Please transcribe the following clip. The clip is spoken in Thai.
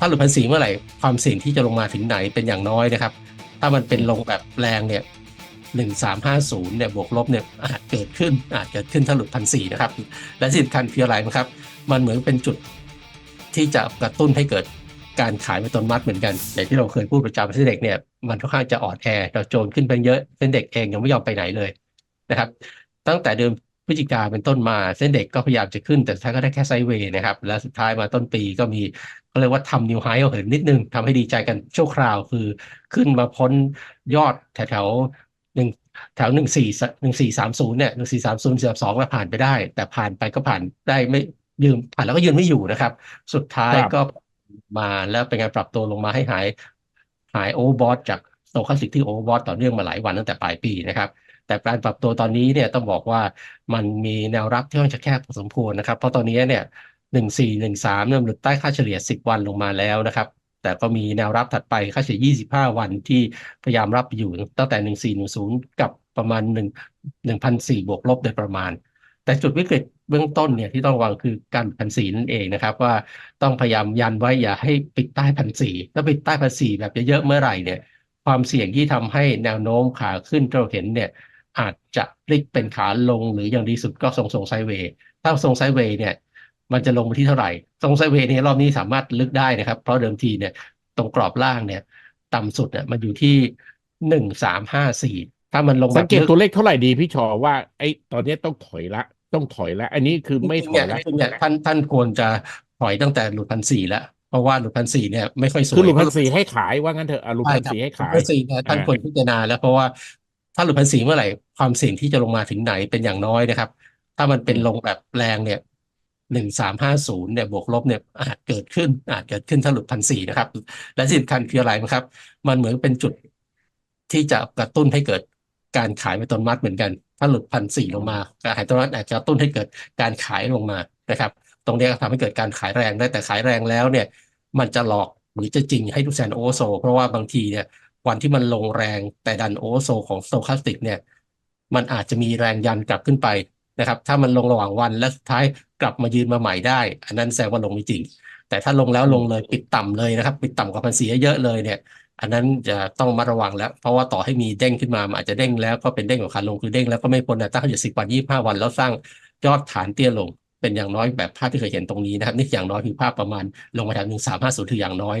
ถ้าหลุดพันสี่เมื่อไหร่ความเสี่ยงที่จะลงมาถึงไหนเป็นอย่างน้อยนะครับ ถ้ามันเป็นลงแบบแรงเนี่ยหนึ่งสามห้าศูนย์เนี่ยบวกลบเนี่ยอาจเกิดขึ้นอาจเกิดขึ้นถ้าหลุดพันสี่นะครับ และสิ่งสำคัญคืออะไรนะครับ มันเหมือนเป็นจุดที่จะกระตุ้นให้เกิดการขายเป็นต้นมัดเหมือนกัน อย่างที่เราเคยพูดประจำเส้นเด็กเนี่ยมันค่อนข้างจะอ่อนแอเราโจรขึ้นไปเยอะเส้นเด็กเองยังไม่ยอมไปไหนเลยนะครับ ตั้งแต่เดือน พฤศจิกาเป็นต้นมาเส้นเด็กก็พยายามจะขึ้น แต่ท้ายก็ได้แค่ไซเวย์นะครับ และสุดท้ายมาต้นปีก็มีก็เรียกว่าทำนิวไฮเอาเหินนิดนึงทำให้ดีใจกันชั่วคราวคือขึ้นมาพ้นยอดแถวๆหนึ่งแถวหนึ่งสี่หนึ่งสี่สามศูนย์เนี่ยหนึ่งสี่สามศูนย์สี่สองแล้วผ่านไปได้ แต่ผ่านไปก็ผ่านได้ไม่ยืนผ่านแล้วก็ยืนไม่อยู่นะครับ สุดท้ายก็มาแล้วเป็นการปรับตัวลงมาให้หายหายโอเวอร์บอทจากโซคลาสสิกที่โอเวอร์บอทต่อเนื่องมาหลายวันตั้งแต่ปลายปีนะครับ แต่การปรับตัวตอนนี้เนี่ยต้องบอกว่ามันมีแนวรับที่ค่อนข้างจะแคบพอสมควรนะครับ เพราะตอนนี้เนี่ยหนึ่งสี่หนึ่งสามเนี่ยมันหลุดใต้ค่าเฉลี่ยสิบวันลงมาแล้วนะครับ แต่ก็มีแนวรับถัดไปค่าเฉลี่ยยี่สิบห้าวันที่พยายามรับอยู่ตั้งแต่หนึ่งสี่หนึ่งศูนย์กับประมาณหนึ่งหนึ่งพันสี่บวกลบโดยประมาณ แต่จุดวิกฤตเบื้องต้นเนี่ยที่ต้องระวังคือการพันสีนั่นเองนะครับ ว่าต้องพยายามยันไว้อย่าให้ปิดใต้พันสี่ถ้าปิดใต้พันสี่แบบเยอะๆเมื่อไหร่เนี่ยความเสี่ยงที่ทำให้แนวโน้มขาขึ้นเราเห็นเนี่ย อาจจะพลิกเป็นขาลงหรืออย่างดีสุดก็ทรงทรงไซด์เวย์ถ้าทรงไซด์เวย์เนี่ย มันจะลงไปที่เท่าไหร่ ทรงไซด์เวย์เนี่ยรอบนี้สามารถลึกได้นะครับ เพราะเดิมทีเนี่ยตรงกรอบล่างเนี่ย ต่ำสุดเนี่ยมันอยู่ที่หนึ่งสามห้าสี่ถ้ามันลงแบสังบเกตลึกตัวเลขเท่าไหร่ดีพี่ชอว่าไอ้ตอนนี้ต้องถอยละต้องถอยละอันนี้คือไม่จถริองยๆละเนี่ยจริงๆเนี่ยท่านท่านควรจะถอยตั้งแต่หลุดพันสี่แล้วเพราะว่าหลุดพันสี่เนี่ยไม่ค่อยสวยคือหลุดพันสี่ให้ขายว่างั้นเถอะอะหลุดใช่พันครับสี่ให้ขายพันสี่เนี่ยท่านอ่าควรพิจารณาแล้วเพราะว่า ถ้าหลุดพันสี่เมื่อไหร่ความเสี่ยงที่จะลงมาถึงไหนเป็นอย่างน้อยนะครับ ถ้ามันเป็นลงแบบแรงเนี่ยหนึ่งสามห้าศูนย์เนี่ยบวกลบเนี่ยอาจเกิดขึ้น อาจเกิดขึ้นถ้าหลุดพันสี่นะครับ และสิ่งสำคัญคืออะไรนะครับ มันเหมือนเป็นจุดที่จะกระตุ้นให้เกิดการขายเป็นต้นมัดเหมือนกัน ถ้าหลุดพันสี่ลงมาการขายต้นมัดอาจจะกระตุ้นให้เกิดการขายลงมานะครับ ตรงนี้ก็ทำให้เกิดการขายแรงได้แต่ขายแรงแล้วเนี่ย มันจะหลอกหรือจะจริงให้ทุกแสนโอโซ เพราะว่าบางทีเนี่ย วันที่มันลงแรงแต่ดันโอเวอร์โซของสโตคาสติกเนี่ย มันอาจจะมีแรงยันกลับขึ้นไปนะครับ ถ้ามันลงระหว่างวันและสุดท้ายกลับมายืนมาใหม่ได้ อันนั้นแสดงว่าลงไม่จริง แต่ถ้าลงแล้วลงเลยปิดต่ำเลยนะครับ ปิดต่ำกว่าพันสี่เยอะเลยเนี่ย อันนั้นจะต้องมาระวังแล้ว เพราะว่าต่อให้มีเด้งขึ้นมามันอาจจะเด้งแล้วก็เป็นเด้งของขาลงคือเด้งแล้วก็ไม่พ้นนวต้านอยู่สิบวันยี่ห้าวันแล้วสร้างยอดฐานเตี้ยลงเป็นอย่างน้อยแบบภาพที่เคยเห็นตรงนี้นะครับนี่อย่างน้อยคือภาพประมาณลงมาแถวหนึ่งสามห้าศูนย์คืออย่างน้อย